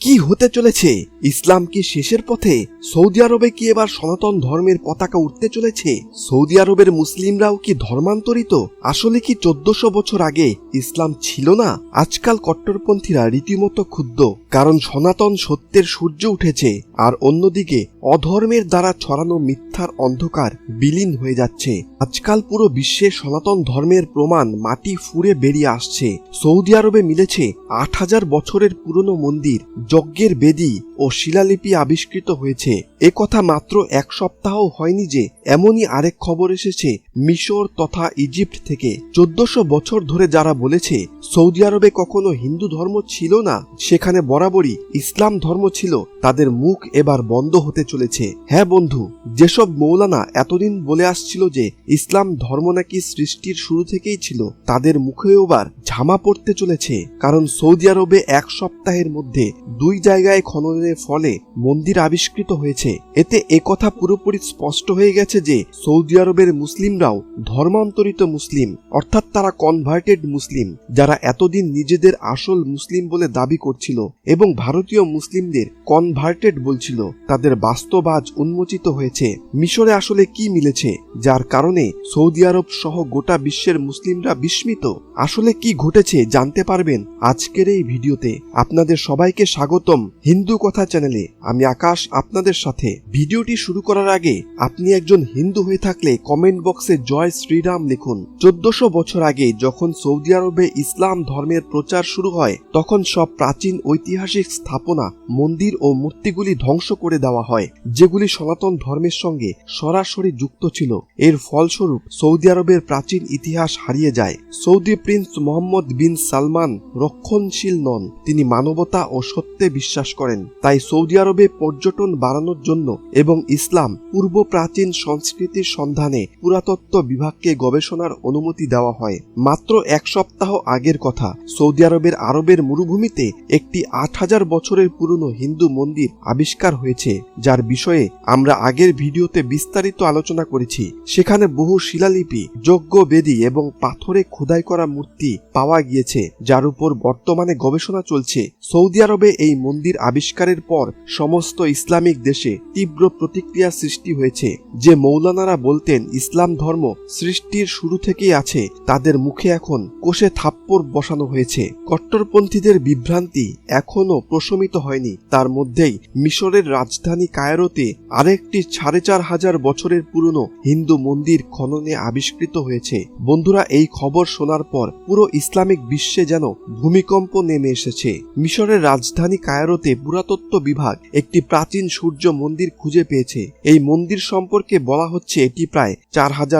কি হতে চলেছে? ইসলাম কি শেষের পথে? সৌদি আরবে কি এবার সনাতন ধর্মের পতাকা উঠতে চলেছে? সৌদি আরবের মুসলিমরাও কি ধর্মান্তরিত? আসলে কি চোদ্দশো বছর আগে ইসলাম ছিল না? আজকাল কট্টরপন্থীরা রীতিমতো ক্ষুব্ধ, কারণ সনাতন সত্যের সূর্য উঠেছে, আর অন্যদিকে অধর্মের দ্বারা ছড়ানো মিথ্যার অন্ধকার বিলীন হয়ে যাচ্ছে। আজকাল পুরো বিশ্বে সনাতন ধর্মের প্রমাণ মাটি ফুঁড়ে বেরিয়ে আসছে। সৌদি আরবে মিলেছে আট হাজার বছরের পুরনো মন্দির যজ্ঞের বেদি ও শিলালিপি আবিষ্কৃত হয়েছে। এ কথা মাত্র এক সপ্তাহ হয়নি যে এমনই আরেক খবর এসেছে মিশর তথা ইজিপ্ট থেকে চোদ্দশো বছর ধরে যারা বলেছে সৌদি আরবে কখনো হিন্দু ধর্ম ছিল না, সেখানে বরাবরই ইসলাম ধর্ম ছিল, তাদের মুখ এবার বন্ধ হতে চলেছে। হ্যাঁ বন্ধু, যেসব মৌলানা এতদিন বলে আসছিল যে ইসলাম ধর্ম নাকি সৃষ্টির শুরু থেকেই ছিল, তাদের মুখেও এবার ঝামা পড়তে চলেছে। কারণ সৌদি আরবে এক সপ্তাহের মধ্যে দুই জায়গায় খননের ফলে মন্দির আবিষ্কৃত হয়েছে। এতে একথা পুরোপুরি স্পষ্ট হয়ে গেছে যে সৌদি আরবের মুসলিমরাও ধর্মান্তরিত মুসলিম, অর্থাৎ তারা কনভার্টেড মুসলিম, যারা এতদিন নিজেদের আসল মুসলিম বলে দাবি করছিল এবং ভারতীয় মুসলিমদের কনভার্টেড বলছিল, তাদের বাস্তব আজ উন্মোচিত হয়েছে। মিশরে আসলে কি মিলেছে, যার কারণে সৌদি আরব সহ গোটা বিশ্বের মুসলিমরা বিস্মিত? আসলে কি ঘটেছে জানতে পারবেন আজকের এই ভিডিওতে। আপনাদের সবাইকে স্বাগতম হিন্দু কথা চ্যানেলে। আমি আকাশ আপনাদের সাথে। ভিডিওটি শুরু করার আগে আপনি একজন হিন্দু হয়ে থাকলে কমেন্ট বক্সে জয় শ্রীরাম লিখুন, চোদ্দশো বছর আগে যখন সৌদি আরবে ইসলাম ধর্মের প্রচার শুরু হয়, তখন সব প্রাচীন ঐতিহাসিক স্থাপনা, মন্দির ও মূর্তিগুলি ধ্বংস করে দেওয়া হয়, যেগুলি সনাতন ধর্মের সঙ্গে সরাসরি যুক্ত ছিল। এর ফলস্বরূপ সৌদি আরবের প্রাচীন ইতিহাস হারিয়ে যায়। Saudi prince Mohammad bin Salman রক্ষণশীল নন, তিনি মানবতা ও সত্যে বিশ্বাস করেন। তাই সৌদি আরবে পর্যটন বাড়ানোর জন্য এবং ইসলাম পূর্ব প্রাচীন সংস্কৃতির সন্ধানে পুরাতত্ত্ব বিভাগকে গবেষণার অনুমতি দেওয়া হয়। মাত্র এক সপ্তাহ আগের কথা, সৌদি আরবের আরবের মরুভূমিতে একটি আট হাজার বছরের পুরনো হিন্দু মন্দির আবিষ্কার হয়েছে, যার বিষয়ে আমরা আগের ভিডিওতে বিস্তারিত আলোচনা করেছি। সেখানে বহু শিলালিপি, যজ্ঞ বেদী এবং পাথরে খোদাই করা মূর্তি পাওয়া গিয়েছে, যার উপর বর্তমানে গবেষণা চলছে। সৌদি আরবে এই মন্দির আবিষ্কারের পর সমস্ত ইসলামিক দেশে তীব্র প্রতিক্রিয়া সৃষ্টি হয়েছে, যে মৌলানারা বলতেন ইসলাম ধর্ম সৃষ্টির শুরু থেকেই আছে, তাদের মুখে এখন কোষে থাপ্পড় বসানো হয়েছে। কট্টরপন্থীদের বিভ্রান্তি এখনও প্রশমিত হয়নি। তার মধ্যেই মিশরের রাজধানী কায়রোতে আরেকটি সাড়ে চার হাজার বছরের পুরনো হিন্দু মন্দির খননে আবিষ্কৃত হয়েছে। বন্ধুরা, এই খবর শোনার পর পুরো ইসলামিক বিশ্বে যেন ভূমিকম্প নেমে এসেছে। মিশরের রাজধানী কায়রোতে পুরাতত্ত্ব বিভাগ একটি প্রাচীন সূর্য মন্দির খুঁজে পেয়েছে। এই মন্দির সম্পর্কে বলা হচ্ছে এটি প্রায় চার হাজার পাঁচশো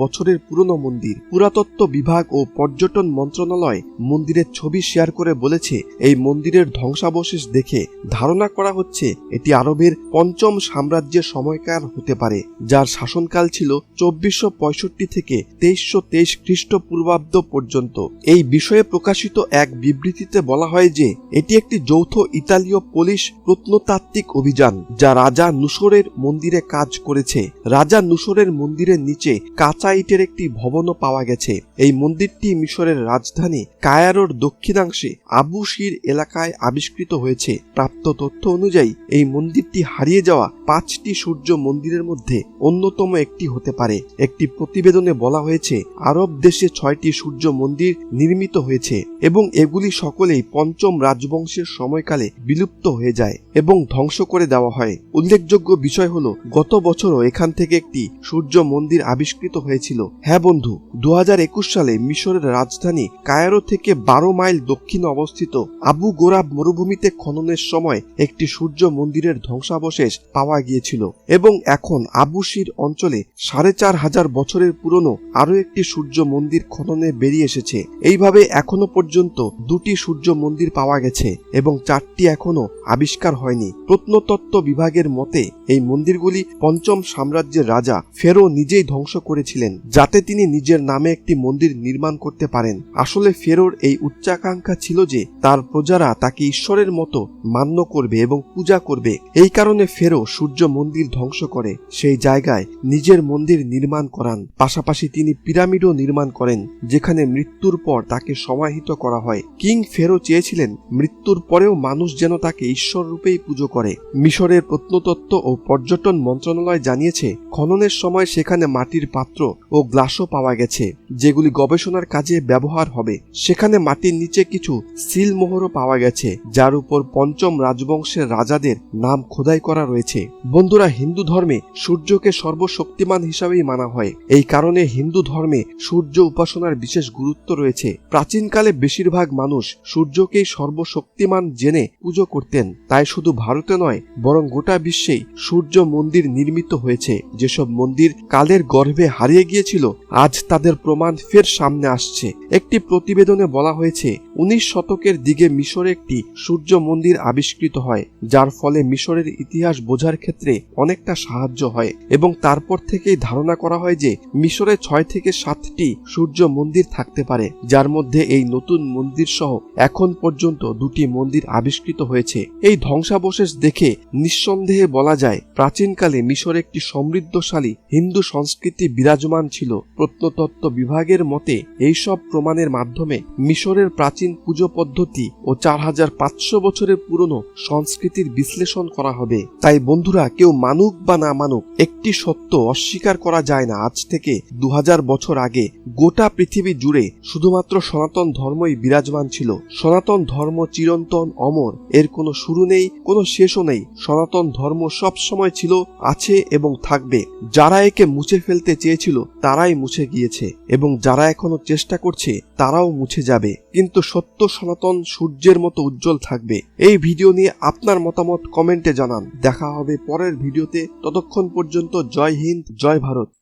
বছরের পুরনো মন্দির। পুরাতত্ত্ব বিভাগ ও পর্যটন মন্ত্রণালয় মন্দিরের ছবি শেয়ার করে বলেছে, এই মন্দিরের ধ্বংসাবশেষ দেখে ধারণা করা হচ্ছে এটি আরবের পঞ্চম সাম্রাজ্যের সময়কার হতে পারে, যার শাসনকাল ছিল চব্বিশশো পঁয়ষট্টি থেকে তেইশশো তেইশ খ্রিস্টপূর্বাব্দ পর্যন্ত। এই বিষয়ে প্রকাশিত এক বিবৃতিতে বলা হয় যে, এটি একটি যৌথ ইতালীয় পুলিশ প্রত্নতাত্ত্বিক অভিযান, যা রাজা নুসরের মন্দিরে কাজ করেছে। রাজা নুসরের মন্দিরের নিচে কাঁচা ইটের একটি ভবনও পাওয়া গেছে। এই মন্দিরটি মিশরের রাজধানী কায়ারোর দক্ষিণাংশে আবু শির এলাকায় আবিষ্কৃত হয়েছে। প্রাপ্ত তথ্য অনুযায়ী, এই মন্দিরটি হারিয়ে যাওয়া পাঁচটি সূর্য মন্দিরের মধ্যে অন্যতম একটি হতে পারে। একটি প্রতিবেদনে বলা হয়েছে, আরব দেশে ছয়টি সূর্য মন্দির নির্মিত হয়েছে এবং এগুলি সকলেই পঞ্চম রাজবংশের সময়কালে বিলুপ্ত হয়ে যায় এবং ধ্বংস করে দেওয়া হয়। উল্লেখযোগ্য বিষয় হল, গত বছরও এখান থেকে একটি সূর্য মন্দির আবিষ্কৃত হয়েছিল। হ্যাঁ বন্ধু দু হাজার একুশ সালে মিশরের রাজধানী কায়রো থেকে বারো মাইল দক্ষিণে অবস্থিত আবু গোরাব মরুভূমিতে খননের সময় একটি সূর্য মন্দিরের ধ্বংসাবশেষ পাওয়া গিয়েছিল এবং এখন আবুশির অঞ্চলে সাড়ে চার হাজার বছরের পুরনো আরও একটি সূর্য মন্দির খননে বেরিয়ে এসেছে। এইভাবে এখনও পর্যন্ত দুটি সূর্য মন্দির পাওয়া গেছে এবং চারটি এখনও আবিষ্কার হয়নি। প্রত্নতত্ত্ব বিভাগের মতে, এই মন্দিরগুলি পঞ্চম সাম্রাজ্যের রাজা ফেরো নিজেই ধ্বংস ধ্বংস করেছিলেন, যাতে তিনি নিজের নামে একটি মন্দির নির্মাণ করতে পারেন। আসলে ফেরোর এই উচ্চাকাঙ্ক্ষা ছিল যে, তার প্রজারা তাকে ঈশ্বরের মতো মান্য করবে এবং পূজা করবে। এই কারণে ফেরো সূর্য মন্দির ধ্বংস করে, সেই জায়গায় নিজের মন্দির নির্মাণ করান। পাশাপাশি তিনি পিরামিডও নির্মাণ করেন, যেখানে মৃত্যুর পর তাকে সমাহিত করা হয়। কিং ফেরো চেয়েছিলেন, মৃত্যুর পরেও মানুষ যেন তাকে ঈশ্বর রূপেই পুজো করে। মিশরের প্রত্নতত্ত্ব ও পর্যটন মন্ত্রণালয় জানিয়েছে, খননের সময় সেখানে মাটির পাত্র ও গ্লাসও পাওয়া গেছে, যেগুলি গবেষণার কাজে ব্যবহার হবে। সেখানে মাটির নিচে কিছু সিলমোহরও পাওয়া গেছে, যার উপর পঞ্চম রাজবংশের রাজাদের নাম খোদাই করা রয়েছে। বন্ধুরা, হিন্দু ধর্মে সূর্যকে সর্বশক্তিমান হিসাবেই মানা হয়। এই কারণে হিন্দু ধর্মে সূর্য উপাসনার বিশেষ গুরুত্ব রয়েছে। প্রাচীনকালে বেশিরভাগ মানুষ সূর্যকেই সর্বশক্তিমান জেনে পুজো করতেন। তাই শুধু ভারতে নয়, বরং গোটা বিশ্বেই সূর্য মন্দির নির্মিত হয়েছে। যেসব মন্দির কালের গর্ভে হারিয়ে গিয়েছিল। আজ তাদের প্রমাণ ফের সামনে আসছে। একটি প্রতিবেদনে বলা হয়েছে, উনিশ শতকের দিকে মিশরে একটি সূর্য মন্দির আবিষ্কৃত হয়, যার ফলে মিশরের ইতিহাস বোঝার ক্ষেত্রে অনেকটা সাহায্য হয় এবং তারপর থেকেই ধারণা করা হয় যে, মিশরে ছয় থেকে সাতটি সূর্য মন্দির থাকতে পারে, যার মধ্যে এই নতুন মন্দির সহ এখন পর্যন্ত দুটি মন্দির আবিষ্কৃত হয়েছে। এই ধ্বংসাবশেষ দেখে নিঃসন্দেহে বলা যায়, প্রাচীনকালে মিশর একটি সমৃদ্ধশালী হিন্দু সংস্কৃতি বিরাজমান ছিল। প্রত্নতত্ত্ব বিভাগের মতে, এইসব প্রমাণের মাধ্যমে মিশরের প্রাচীন পুজো পদ্ধতি ও চার হাজার পাঁচশো বছরের পুরনো সংস্কৃতির বিশ্লেষণ করা হবে। তাই বন্ধুরা, কেউ মানুক বা না মানুক, একটি সত্য অস্বীকার করা যায় না। আজ থেকে দু হাজার বছর আগে গোটা পৃথিবী জুড়ে শুধুমাত্র সনাতন ধর্মই বিরাজমান ছিল। সনাতন ধর্ম চিরন্তন, অমর। এর কোনো শুরু নেই, কোনো শেষও নেই। সনাতন ধর্ম সব সময় ছিল, আছে এবং থাকবে। যারা একে মুছে ফেলতে চেয়েছিল, তারাই মুছে গিয়েছে এবং যারা এখনও চেষ্টা করছে, তারাও মুছে যাবে। কিন্তু সত্য সনাতন সূর্যের মতো উজ্জ্বল থাকবে। এই ভিডিও নিয়ে আপনার মতামত কমেন্টে জানান। দেখা হবে পরের ভিডিওতে। ততক্ষণ পর্যন্ত জয় হিন্দ, জয় ভারত।